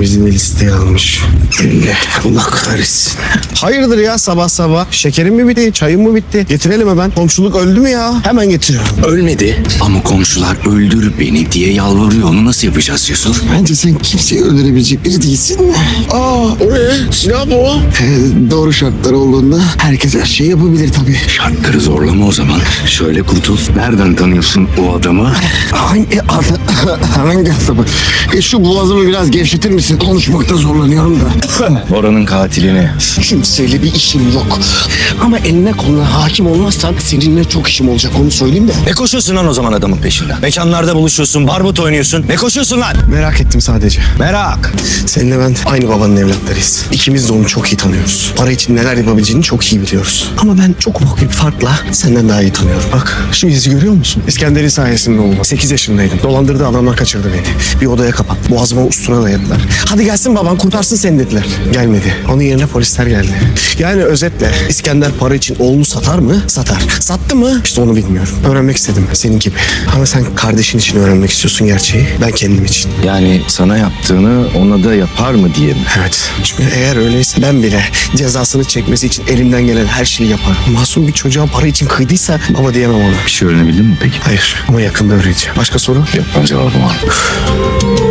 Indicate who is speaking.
Speaker 1: Bizi de listeye almış. Elle. Allah kahretsin. Hayırdır ya sabah sabah? Şekerim mi bitti? Çayım mı bitti? Getirelim hemen. Komşuluk öldü mü ya? Hemen getiriyorum.
Speaker 2: Ölmedi ama komşular öldür beni diye yalvarıyor. Onu nasıl yapacağız Yusuf?
Speaker 1: Bence sen kimseyi öldürebilecek biri değilsin. Aa o ne? Silah mı o? doğru şartlar olduğunda herkes her şeyi yapabilir tabii.
Speaker 2: Şartları zorlama o zaman. Şöyle kurtul. Nereden tanıyorsun o adamı?
Speaker 1: Hangi adı? Hangi adamı? E, şu boğazımı biraz gevşetir misin? Konuşmakta zorlanıyorum da.
Speaker 2: Oranın katilini.
Speaker 1: Kimseyle bir işim yok. Ama eline koluna hakim olmazsan seninle çok işim olacak onu söyleyeyim de.
Speaker 3: Ne koşuyorsun lan o zaman adamın peşinden? Mekanlarda buluşuyorsun, barbut oynuyorsun. Ne koşuyorsun lan?
Speaker 1: Merak ettim sadece.
Speaker 3: Merak.
Speaker 1: Seninle ben aynı babanın evlatlarıyız. İkimiz de onu çok iyi tanıyoruz. Para için neler yapabileceğini çok iyi biliyoruz. Ama ben çok ufak bir farkla senden daha iyi tanıyorum. Bak şu izi görüyor musun? İskender'in sayesinde oldu. 8 yaşındaydım. Dolandırdı adamlar kaçırdı beni. Bir odaya kapattı. Boğazıma ustura dayadılar. Hadi gelsin baban kurtarsın seni dediler. Gelmedi. Onun yerine polisler geldi. Yani özetle İskender para için oğlunu satar mı? Satar. Sattı mı? İşte onu bilmiyorum. Öğrenmek istedim senin gibi. Ama sen kardeşin için öğrenmek istiyorsun gerçeği. Ben kendim için.
Speaker 2: Yani sana yaptığını ona da yapar mı diye mi?
Speaker 1: Evet. Çünkü eğer öyleyse ben bile cezasını çekmesi için elimden gelen her şeyi yaparım. Masum bir çocuğa para için kıydıysa baba diyemem ona.
Speaker 2: Bir şey öğrenebildin mi peki?
Speaker 1: Hayır ama yakında öğreneceğim. Başka soru?
Speaker 2: Yok ben cevabımı aldım.